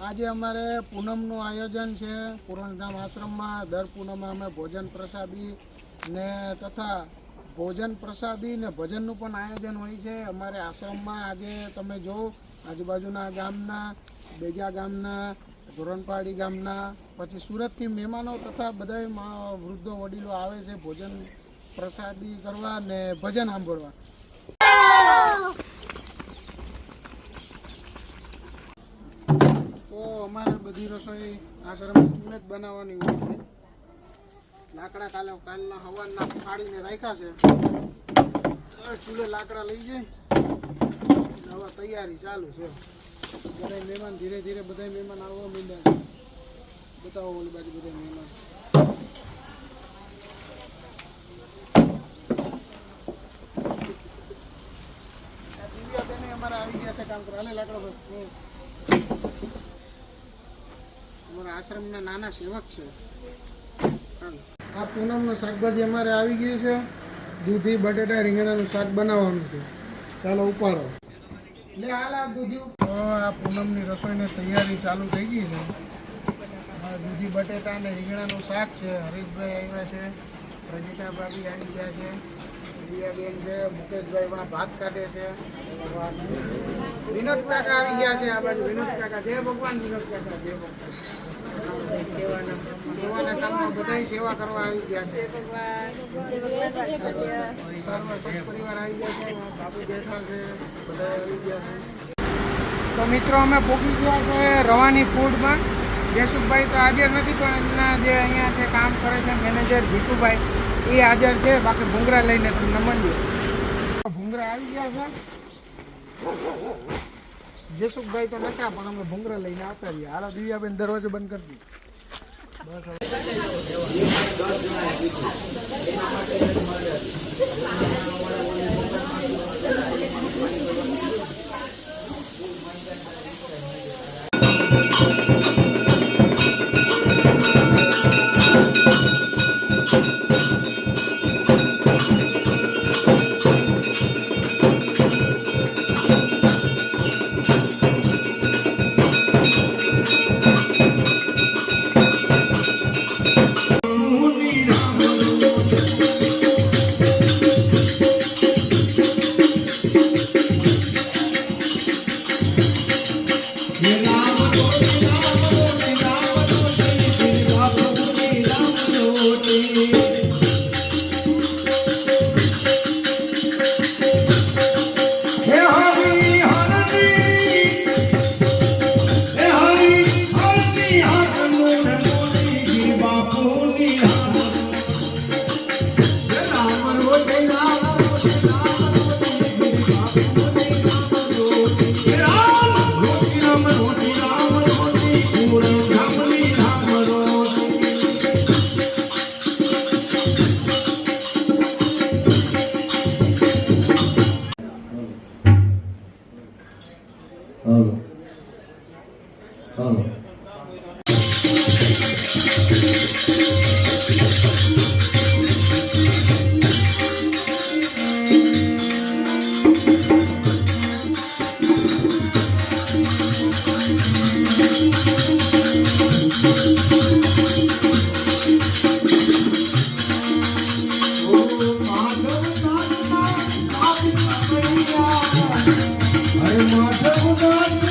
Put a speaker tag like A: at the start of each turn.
A: આજે અમારે પૂનમનું આયોજન છે. પૂરણધામ આશ્રમમાં દર પૂનમે અમે ભોજન પ્રસાદી ને તથા ભોજન પ્રસાદી ને ભજનનું પણ આયોજન હોય છે. અમારે આશ્રમમાં આજે તમે જો આજુબાજુના ગામના, બેજા ગામના, ધોરણપાડી ગામના, પછી સુરતથી મહેમાનો તથા બધા વૃદ્ધો, વડીલો આવે છે ભોજન પ્રસાદી કરવા ને ભજન સાંભળવા તો અમારે બધી રસોઈ આશ્રમ ચૂલે જ બનાવવાની હોય છે. લાકડા કાલે કાલના હવાના ફાડીને રાખ્યા છે. ચૂલે લાકડા લઈ ને હવે તૈયારી ચાલુ છે. બધા મહેમાન ધીરે ધીરે બધા મહેમાન આવવા માંડ્યા બતાવો ઓલી બાજુ બધા મહેમાન. અમારા આવી ગયા છે કામ કરવા. લાકડો અમારા આશ્રમના નાના સેવક છે. આ પૂનમનું શાકભાજી અમારે આવી ગયું છે. દૂધી, બટેટા, રીંગણાનું શાક બનાવવાનું છે. ચાલો ઉપાડો. લે, હાલ આ દૂધી આ પૂનમની રસોઈની તૈયારી ચાલુ થઈ ગઈ છે. દૂધી, બટેટા અને રીંગણાનું શાક છે. હરીશભાઈ આવ્યા છે. રજીતા ભાભી આવી ગયા છે. પ્રિયાબેન છે. મુકેશભાઈમાં ભાત કાઢે છે. વિનોદ કાકા આવી ગયા છે આ બાજુ. વિનોદ કાકા, જય ભગવાન, વિનોદ કાકા, જય ભગવાન. સેવાના કામમાં બધાય સેવા કરવા આવી ગયા છે. સર્વ સંત પરિવાર આવી ગયા છે. બાપુ જેઠા છે બધા આવી ગયા છે. તો મિત્રો, અમે પહોંચી ગયા છે રવાની ફૂડમાં. જયસુખભાઈ તો હાજર નથી, પણ એમના જે અહીંયા છે કામ કરે છે મેનેજર જીતુભાઈ, એ હાજર છે. બાકી ભૂંગરા લઈને તમને મળીએ. ભૂંગરા આવી ગયા છે. જયસુખભાઈ તો નતા પણ અમે ભૂંગરા લઈને આવતા રહીએ હાલો, દિવ્યાબેન દરવાજો બંધ કરી દીધો બસ હવે
B: હે God.